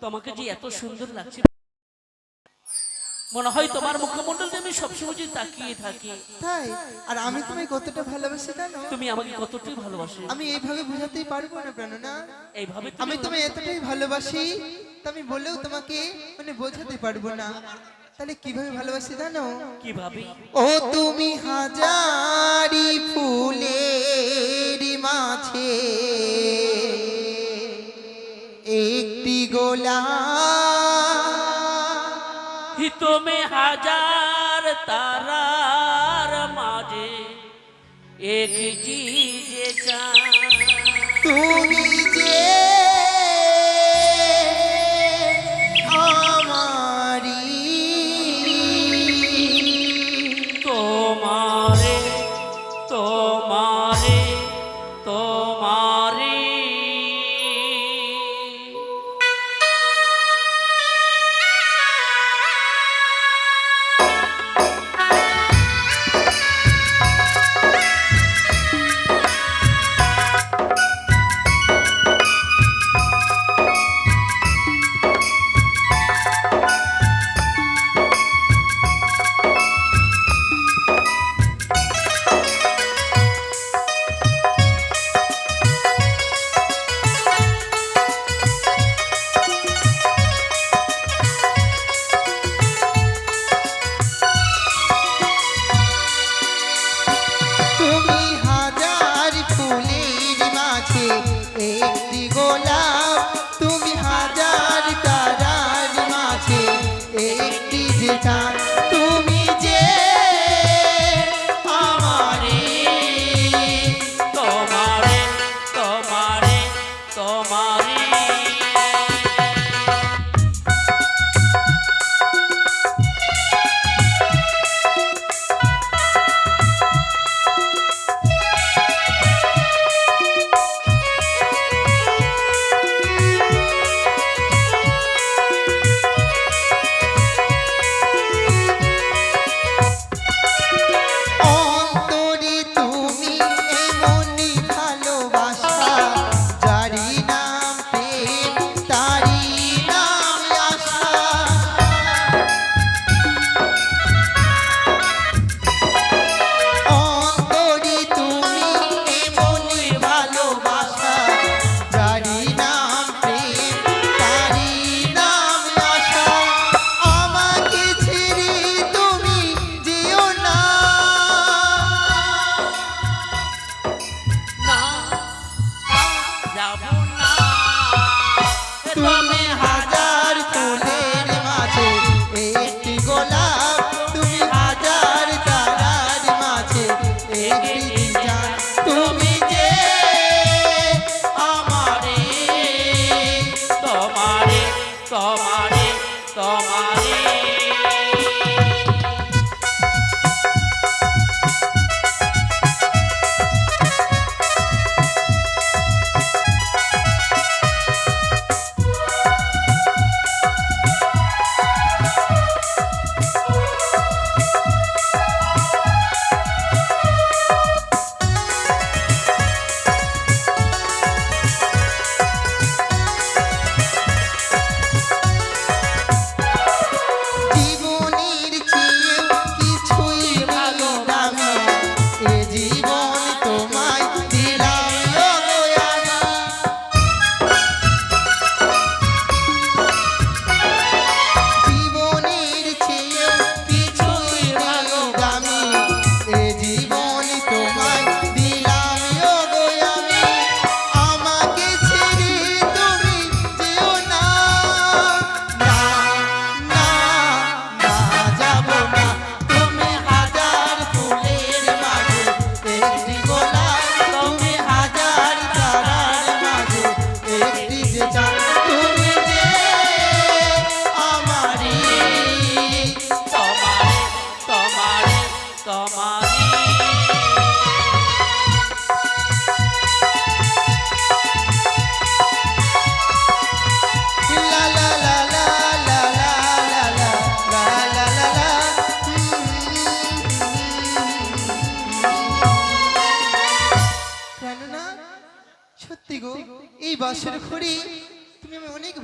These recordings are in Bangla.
তোমাকে যে এত সুন্দর লাগছে। মনে হয় তোমার মুখমণ্ডল আমি সবসময় যে তাকিয়ে থাকি। তাই? আর আমি তোমায় কতটা ভালোবাসি জানো? তুমি আমাকে কতটাই ভালোবাসো। আমি এইভাবে বোঝাতেই পারব না প্রাণনা এইভাবে আমি তোমায় এতটাই ভালোবাসি তা আমি বলেও তোমাকে মানে বোঝাতে পারব না। তাহলে কীভাবে ভালোবাসি জানো? কীভাবে? ও তুমি হাজারি ফুলের মাঝে। হিতমে হাজার তারার মাঝে। এক চিজে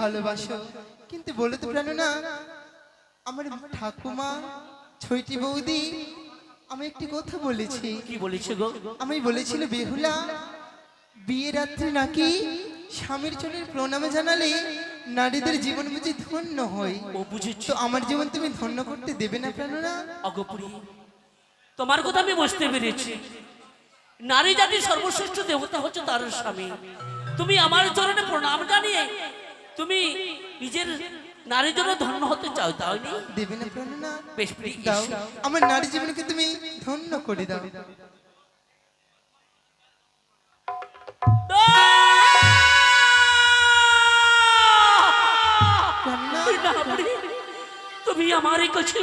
ভালোবাসো। কিন্তু বলে তো প্রাণ না আমার ঠাকুমা ছয়টি বৌদি আমি একটি কথা বলেছি। কি বলেছে গো? আমি বলেছিল বেহুলা বিয়ে রাত্রে নাকি স্বামীর চলের প্রণামে জানালে নারীদের জীবন বুঝি ধন্য হয়? ও বুঝেছি। তো আমার জীবন তুমি ধন্য করতে দেবে না প্রাণনা? অগপুরি তোমার কথা আমি বুঝতে পেরেছি। নারী জাতির সর্বশ্রেষ্ঠ দেবতা হচ্ছে তার স্বামী। তুমি আমার চরণে প্রণাম জানিয়ে তুমি নিজের নারীর জন্য ধন্য হতে চাও তাহলে দেবে না প্রাণনা বেশ দাও। আমার নারী জীবনকে তুমি ধন্য করে দাও। তুমি আমার কাছে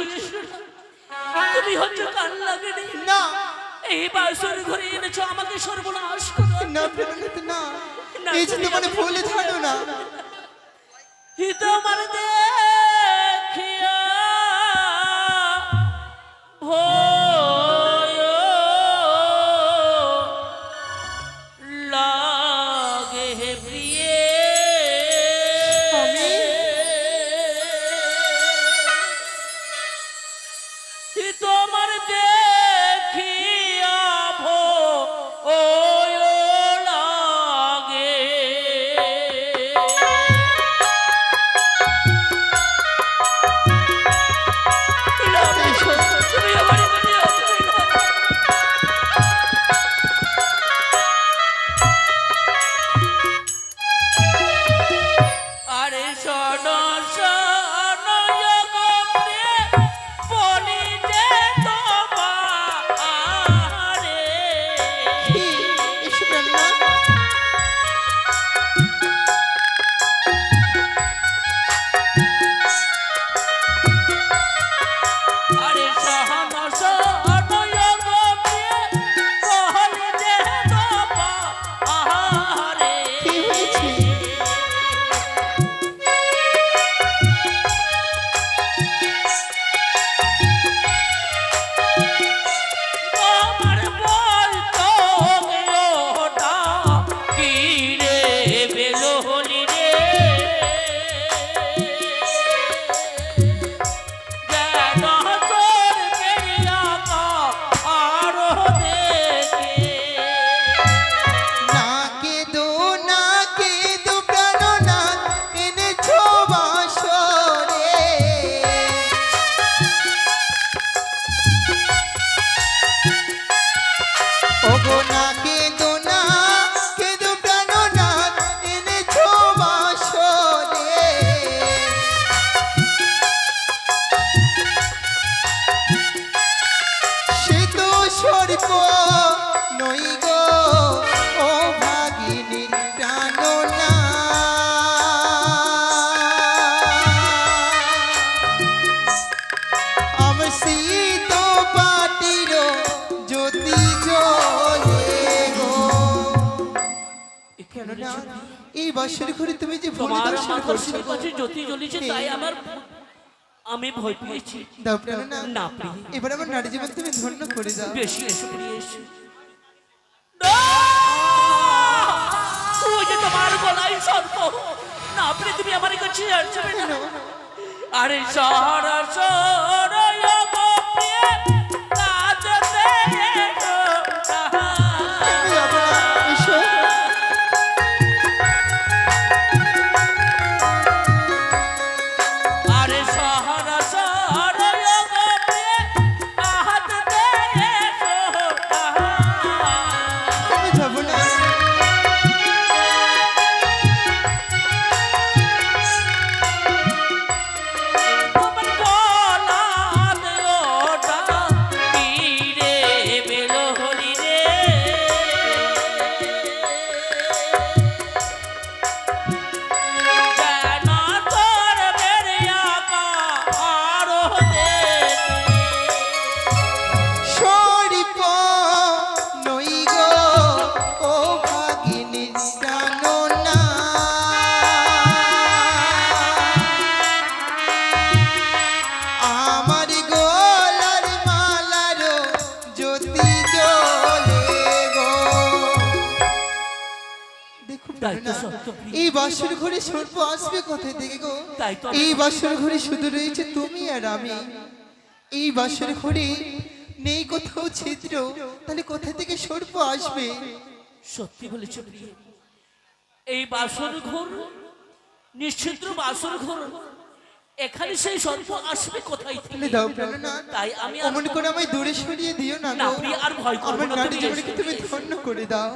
তুমি হচ্ছে কান লাগেনি? না। এই বাসর ঘরে এনেছো আমাকে সর্বনাশ করো না না। এই যে তোমার ভুলে ধারো না হি তোমার ঘরে তুমি যে ভুল তোমার দর্শন মাথার করছ কাছে জ্যোতি জ্বলিছে তাই আমার আমি ভয় পেয়েছি। দাও প্রাণনা না প্রিয় এবার আমার নারী জীবন তুমি ধন্য করে দাও। বেশি এসে প্রিয় এসে। ওই যে তোমার গলায় সর্প। না প্রিয় তুমি আমার কাছে আসবে না। আরে সারা সারা। বাসর ঘরে সর্প আসবে কোথায় থেকে গো? এই বাসর ঘরে শুধু রয়েছে তুমি আর আমি। এই বাসর ঘরে নেই কোথাও ছিদ্র তাহলে কোথা থেকে সর্প আসবে? সত্যি বলেছ এই বাসর ঘর নিশ্চিদ্র বাসর ঘর এখানে সেই সর্প আসবে কোথায় থেকে? দাও প্রাণনাথ তাই আমি অমন করে আমায় দূরে সরিয়ে দিও না না, প্রিয়, আর ভয় করব না, নারী তুমি ধন্য করে দাও।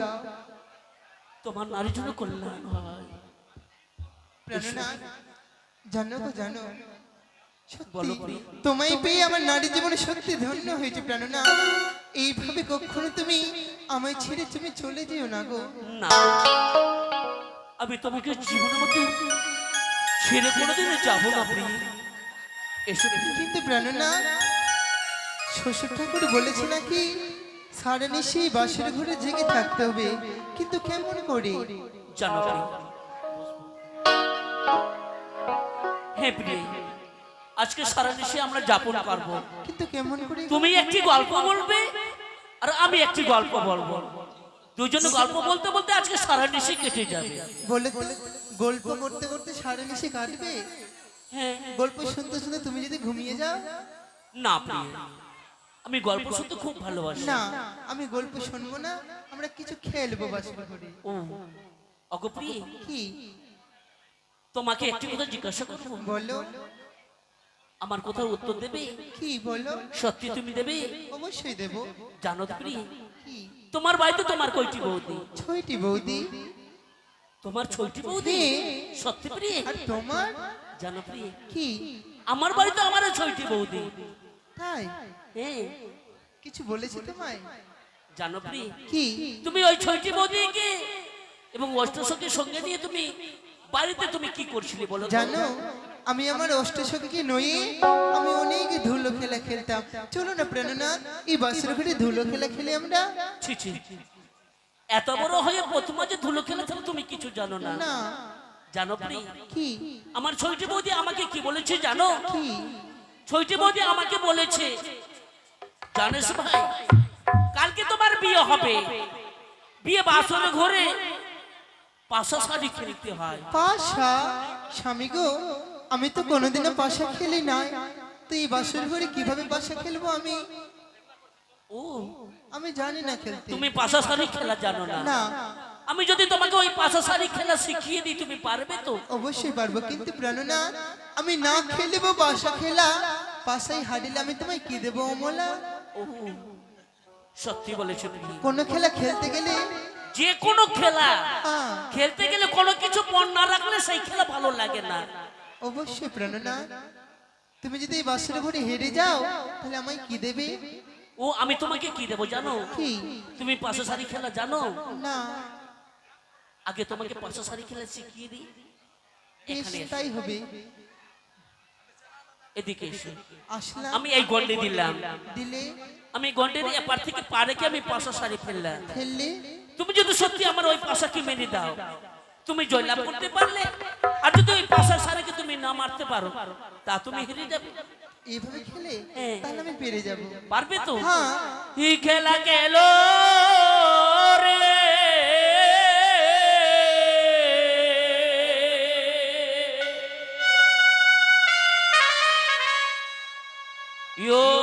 তোমার নারীর জন্য কল্যাণ হয়। প্রাণনাথ জানো তো জানো। বলো তোমায় পেয়ে আমার নারী জীবনে সত্যি ধন্য হয়েছে প্রাণনাথ এইভাবে কখনো তুমি আমায় ছেড়ে তুমি চলে যেও না গো। না। আমি তোমাকে জীবনের মধ্যে ছেড়ে কোনোদিনও যাব না প্রিয়। এসো প্রিয়। কিন্তু প্রাণনাথ শ্বশুর ঠাকুর বলেছে নাকি সারা নিশি বাসের ঘরে জেগে থাকতে হবে। কিন্তু কেমন করে? জানো হ্যাঁ প্রিয়। আজকে সারা দেশে আমরা যাপন করব। কিন্তু কেমন করে তুমি একটি গল্প বলবে আর আমি একটি গল্প বলব। দুজনে গল্প বলতে বলতে আজকে সারা দেশে কেটে যাবে। বলে গল্প করতে করতে সারা নিশি কাটবে? হ্যাঁ গল্প শুনতে শুনতে তুমি যদি ঘুমিয়ে যাও? না প্রিয়। আমি গল্প শুনতে খুব ভালোবাসি। না আমি গল্প শুনব না আমরা কিছু খেলব বাসের ঘরে ও। অগপ্রিয় কি? তোমাকে একটি কথা জিজ্ঞাসা করব? বলো। আমার কথার উত্তর দেবে? কি বলো? সত্যি তুমি দেবে? অবশ্যই দেব। জানো তো কি? তোমার বাড়িতে তোমার কয়টি বৌদি? ছয়টি বৌদি। তোমার ছয়টি বৌদি? হ্যাঁ। সত্যি প্রিয়? আর তোমার? জানো প্রিয় কি? আমার বাড়িতে আমারও ছয়টি বৌদি। তাই? হ্যাঁ। কিছু বলেছি তোমায়? জানো প্রিয় কি? তুমি ওই ছয়টি বৌদিকে এবং অষ্টসখীকে সঙ্গে নিয়ে তুমি বাড়িতে তুমি কি করছিলে বলো জানো আমি আমার অষ্টসখীকে নয়ে আমি অনেক ধুলো খেলা খেলতাম। চলো না প্রেরণাথ এই বাসের ঘরে ধুলো খেলা খেলে আমরা। ছি ছি। এত বড় হয়ে প্রথমে যে ধুলো খেলেছিল তুমি কিছু জানো না। না। জানো কি? আমার ছয়টি বৌদি আমাকে কি বলেছে জানো? কি? ছয়টি বৌদি আমাকে বলেছে জানিস ভাই কালকে তোমার বিয়ে হবে। বিয়ে বাসরে ঘরে পাশা শাড়ি কিনতে হয়। পাশা? স্বামী গো আমি তো কোনোদিনও পাশা খেলি নাই। তো এই বাসর ঘরে কীভাবে পাশা খেলব আমি? ও আমি জানি না খেলতে। তুমি পাশা শাড়ি খেলা জানো না। না। আমি যদি তোমাকে ওই পাশা শাড়ি খেলা শিখিয়ে দিই তুমি পারবে তো? অবশ্যই পারব কিন্তু প্রাণনা আমি না খেলব বাসা খেলা। পাশাই হারিলে আমি তোমায় কি দেবো অমলা? ও সত্যি বলেছ কোনো খেলা খেলতে গেলে যে কোনো খেলা। খেলতে গেলে কোনো কিছু মন না রাখলে সেই খেলা ভালো লাগে না। অবশ্যই প্রাণনা তুমি যদি এই বাসের ঘরে হেরে যাও তাহলে আমায় কি দেবে? ও আমি তোমাকে কি দেবো জানো? কি? তুমি পাশা শাড়ি খেলা জানো? না। আগে তোমাকে পাশা শাড়ি খেলা শিখিয়ে দিই। তাই হবে। এদিকে এসো। আসলাম। আমি এই গন্ডে দিলাম। দিলে? আমি গন্ডের এপার থেকে পারে কি আমি পাশা শাড়ি ফেললাম। ফেললে? তুমি যদি সত্যি আমার ওই পাশাকে মেনে দাও তুমি জয়লাভ করতে পারলে। আর যদি ওই পাশার সারাকে তুমি না মারতে পারো তা তুমি হেরে যাবে। এইভাবে খেলে হ্যাঁ। তাহলে আমি পেরে যাব। পারবে তো? হ্যাঁ। খেলা গেল রে? ইয়ো